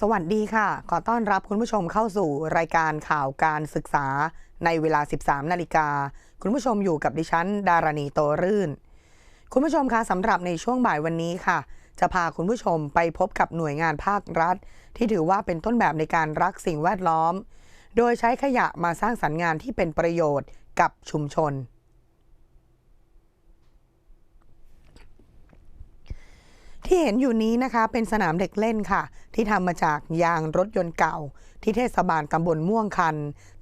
สวัสดีค่ะ ขอต้อนรับคุณผู้ชมเข้าสู่รายการข่าวการศึกษาในเวลา 13 นาฬิกา คุณผู้ชมอยู่กับดิฉัน ดารณีโตรื่น คุณผู้ชมคะสำหรับในช่วงบ่ายวันนี้ค่ะ จะพาคุณผู้ชมไปพบกับหน่วยงานภาครัฐ ที่ถือว่าเป็นต้นแบบในการรักสิ่งแวดล้อม โดยใช้ขยะมาสร้างสรรค์งานที่เป็นประโยชน์กับชุมชน ที่เห็นอยู่นี้นะคะเป็นสนามเด็กเล่นค่ะ ที่ทำมาจากยางรถยนต์เก่า ที่เทศบาลตำบลม่วงคัน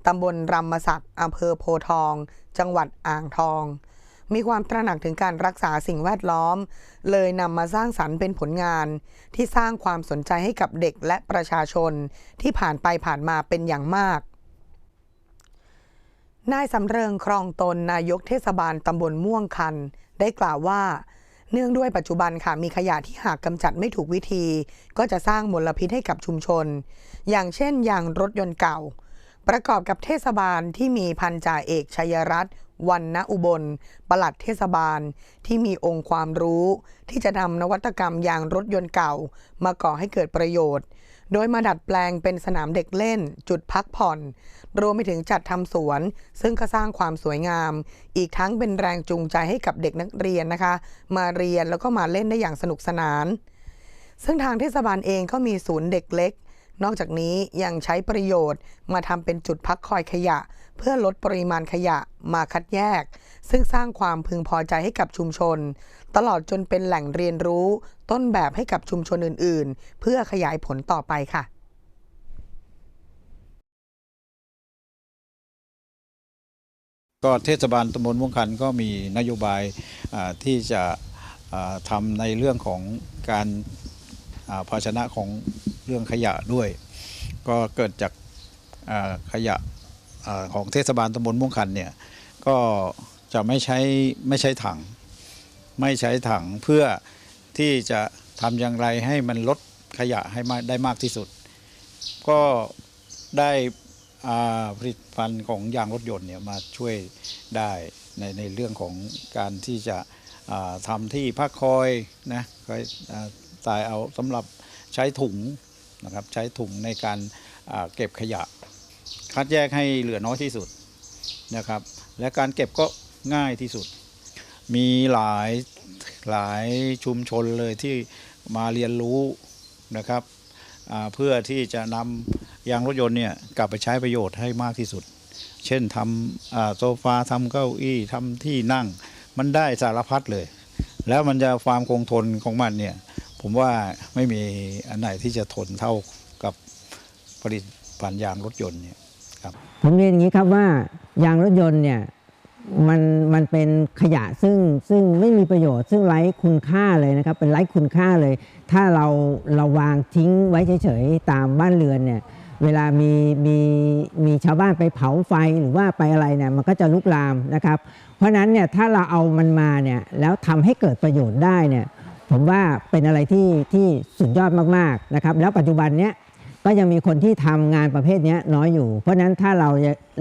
ตำบลรำมศักดิ์อำเภอโพทอง จังหวัดอ่างทอง มีความตระหนักถึงการรักษาสิ่งแวดล้อม เลยนำมาสร้างสรรค์เป็นผลงาน ที่สร้างความสนใจให้กับเด็กและประชาชน ที่ผ่านไปผ่านมาเป็นอย่างมากนายสำเริงครองตนนายกเทศบาลตำบลม่วงคัน ได้กล่าวว่า เนื่องด้วยปัจจุบันค่ะมีขยะที่หากกำจัดไม่ถูกวิธี ก็จะสร้างมลพิษให้กับชุมชน อย่างเช่นยางรถยนต์เก่า ประกอบกับเทศบาลที่มีพันจ่าเอกชัยรัตน์วันณอุบล ปลัดเทศบาลที่มีองค์ความรู้ ที่จะนำนวัตกรรมยางรถยนต์เก่า มาก่อให้เกิดประโยชน์ โดยมาดัดแปลงเป็นสนามเด็กเล่น จุดพักผ่อน รวมไปถึงจัดทำสวน ซึ่งก็สร้างความสวยงาม อีกทั้งเป็นแรงจูงใจให้กับเด็กนักเรียนนะคะ มาเรียนแล้วก็มาเล่นได้อย่างสนุกสนาน ซึ่งทางเทศบาลเองก็มีศูนย์เด็กเล็ก นอกจากนี้ยังใช้ประโยชน์มาทำเป็นจุดพักคอยขยะ เพื่อลดปริมาณขยะมาคัดแยก ซึ่งสร้างความพึงพอใจให้กับชุมชน ตลอดจนเป็นแหล่งเรียนรู้ต้นแบบให้กับชุมชนอื่น ๆ เพื่อขยายผลต่อไปค่ะก็เทศบาลตำบลม่วงคันก็มีนโยบายที่จะทำในเรื่องของการภาชนะของ เรื่องขยะด้วย ก็เกิดจากขยะของเทศบาลตำบลม่วงคันเนี่ยก็จะไม่ใช้ไม่ใช้ถัง ไม่ใช้ถังเพื่อที่จะทำอย่างไรให้มันลดขยะให้มากได้มากที่สุด ก็ได้ผลิตภัณฑ์ของยางรถยนต์เนี่ยมาช่วยได้ในในเรื่องของการที่จะทำที่พักคอยนะคอยตายเอาสำหรับใช้ถุง นะครับใช้ถุงในการเก็บขยะ คัดแยกให้เหลือน้อยที่สุดนะครับ และการเก็บก็ง่ายที่สุด มีหลายหลายชุมชนเลยที่มาเรียนรู้นะครับเพื่อที่จะนำยางรถยนต์เนี่ยกลับไปใช้ประโยชน์ให้มากที่สุด เช่นทำโซฟาทำเก้าอี้ทำที่นั่ง มันได้สารพัดเลย แล้วมันจะความคงทนของมันเนี่ย ผมว่าไม่มีอันไหนที่จะทนเท่ากับผลิตภัณฑ์ยางรถยนต์เนี่ยครับผมเรียนอย่างนี้ครับว่ายางรถยนต์เนี่ยมันมันเป็นขยะซึ่งซึ่งไม่มีประโยชน์ ซึ่งไร้คุณค่าเลยนะครับ เป็นไร้คุณค่าเลย ถ้าเราเราวางทิ้งไว้เฉยๆตามบ้านเรือนเนี่ยเวลามีมีมีชาวบ้านไปเผาไฟหรือว่าไปอะไรเนี่ยมันก็จะลุกลามนะครับ เพราะฉะนั้นเนี่ยถ้าเราเอามันมาเนี่ยแล้วทำให้เกิดประโยชน์ได้เนี่ย ผมว่าเป็นอะไรที่ที่สุดยอดมากๆนะครับ แล้วปัจจุบันเนี้ยก็ยังมีคนที่ทำงานประเภทนี้น้อยอยู่ เพราะฉะนั้นถ้าเรา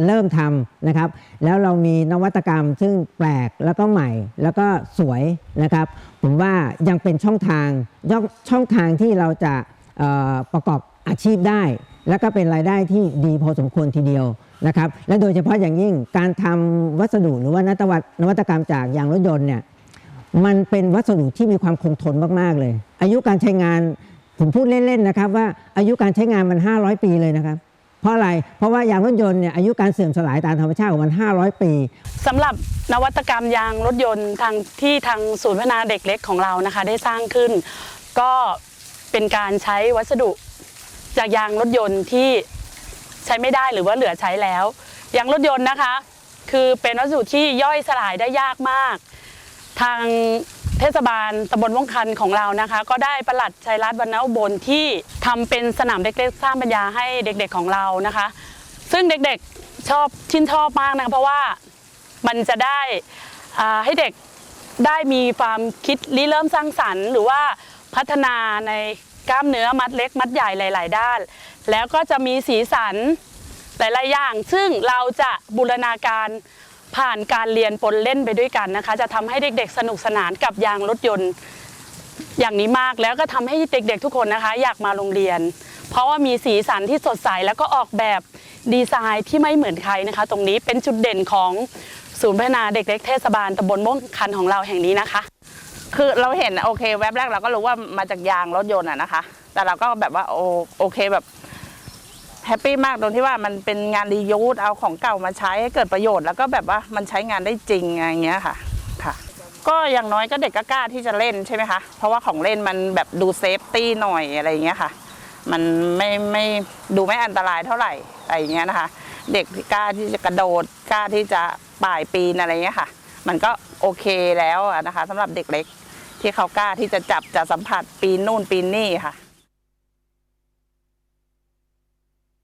เริ่มทำนะครับ แล้วเรามีนวัตกรรมซึ่งแปลกแล้วก็ใหม่แล้วก็สวยนะครับ ผมว่ายังเป็นช่องทางย่อช่องทางที่เราจะประกอบอาชีพได้ แล้วก็เป็นรายได้ที่ดีพอสมควรทีเดียวนะครับ และโดยเฉพาะอย่างยิ่งการทำวัสดุหรือว่านวัตกรรมจากยางรถยนต์เนี่ย มันเป็นวัสดุที่มีความคงทนมากๆเลย อายุการใช้งานผมพูดเล่นๆนะครับว่าอายุการใช้งานมัน 500 ปีเลยนะครับ เพราะอะไร เพราะว่ายางรถยนต์เนี่ยอายุการเสื่อมสลายตามธรรมชาติของมัน 500 ปีสำหรับนวัตกรรมยางรถยนต์ทางที่ทางศูนย์พัฒนาเด็กเล็กของเรานะคะ ได้สร้างขึ้น ก็เป็นการใช้วัสดุจากยางรถยนต์ที่ใช้ไม่ได้หรือว่าเหลือใช้แล้วยางรถยนต์นะคะ คือเป็นวัสดุที่ย่อยสลายได้ยากมาก ทางเทศบาลตำบลว่องคันของเรานะคะ ก็ได้ประหลัดชัยรัตน์วรรณอุบลที่ทำเป็นสนามเด็กๆ สร้างปัญญาให้เด็กๆของเรานะคะ ซึ่งเด็กๆชอบชื่นชอบมากนะคะเพราะว่ามันจะได้อ่าให้เด็กได้มีความคิดริเริ่มสร้างสรรค์ หรือว่าพัฒนาในกล้ามเนื้อมัดเล็กมัดใหญ่หลาย ๆ ด้าน แล้วก็จะมีสีสันหลาย ๆ อย่าง ซึ่งเราจะบูรณาการ ผ่านการเรียนปนเล่นไปด้วยกันนะคะ จะทำให้เด็กๆ สนุกสนานกับยางรถยนต์ อย่างนี้มากแล้วก็ทำให้เด็กๆ ทุกคนนะคะ อยากมาโรงเรียน เพราะว่ามีสีสันที่สดใสแล้วก็ออกแบบดีไซน์ที่ไม่เหมือนใครนะคะ ตรงนี้เป็นจุดเด่นของศูนย์พัฒนาเด็กเล็กเทศบาลตำบลม่วงคันของเราแห่งนี้นะคะ คือเราเห็นโอเคแวบแรกเราก็รู้ว่ามาจากยางรถยนต์อะนะคะ แต่เราก็แบบว่าโอโอเคแบบ แฮปปี้มากตรงที่ว่ามันเป็นงานรียูสเอาของเก่ามาใช้ให้เกิดประโยชน์แล้วก็แบบว่ามันใช้งานได้จริงอะไรเงี้ยค่ะค่ะ ก็อย่างน้อยก็เด็กก็กล้าที่จะเล่นใช่ไหมคะ เพราะว่าของเล่นมันแบบดูเซฟตี้หน่อยอะไรเงี้ยค่ะ มันไม่ไม่ดูไม่อันตรายเท่าไหร่อะไรเงี้ยนะคะ เด็กกล้าที่จะกระโดดกล้าที่จะป่ายปีนอะไรเงี้ยค่ะ มันก็โอเคแล้วนะคะสำหรับเด็กเล็ก ที่เขากล้าที่จะจับจะสัมผัสปีนนู่นปีนนี่ค่ะ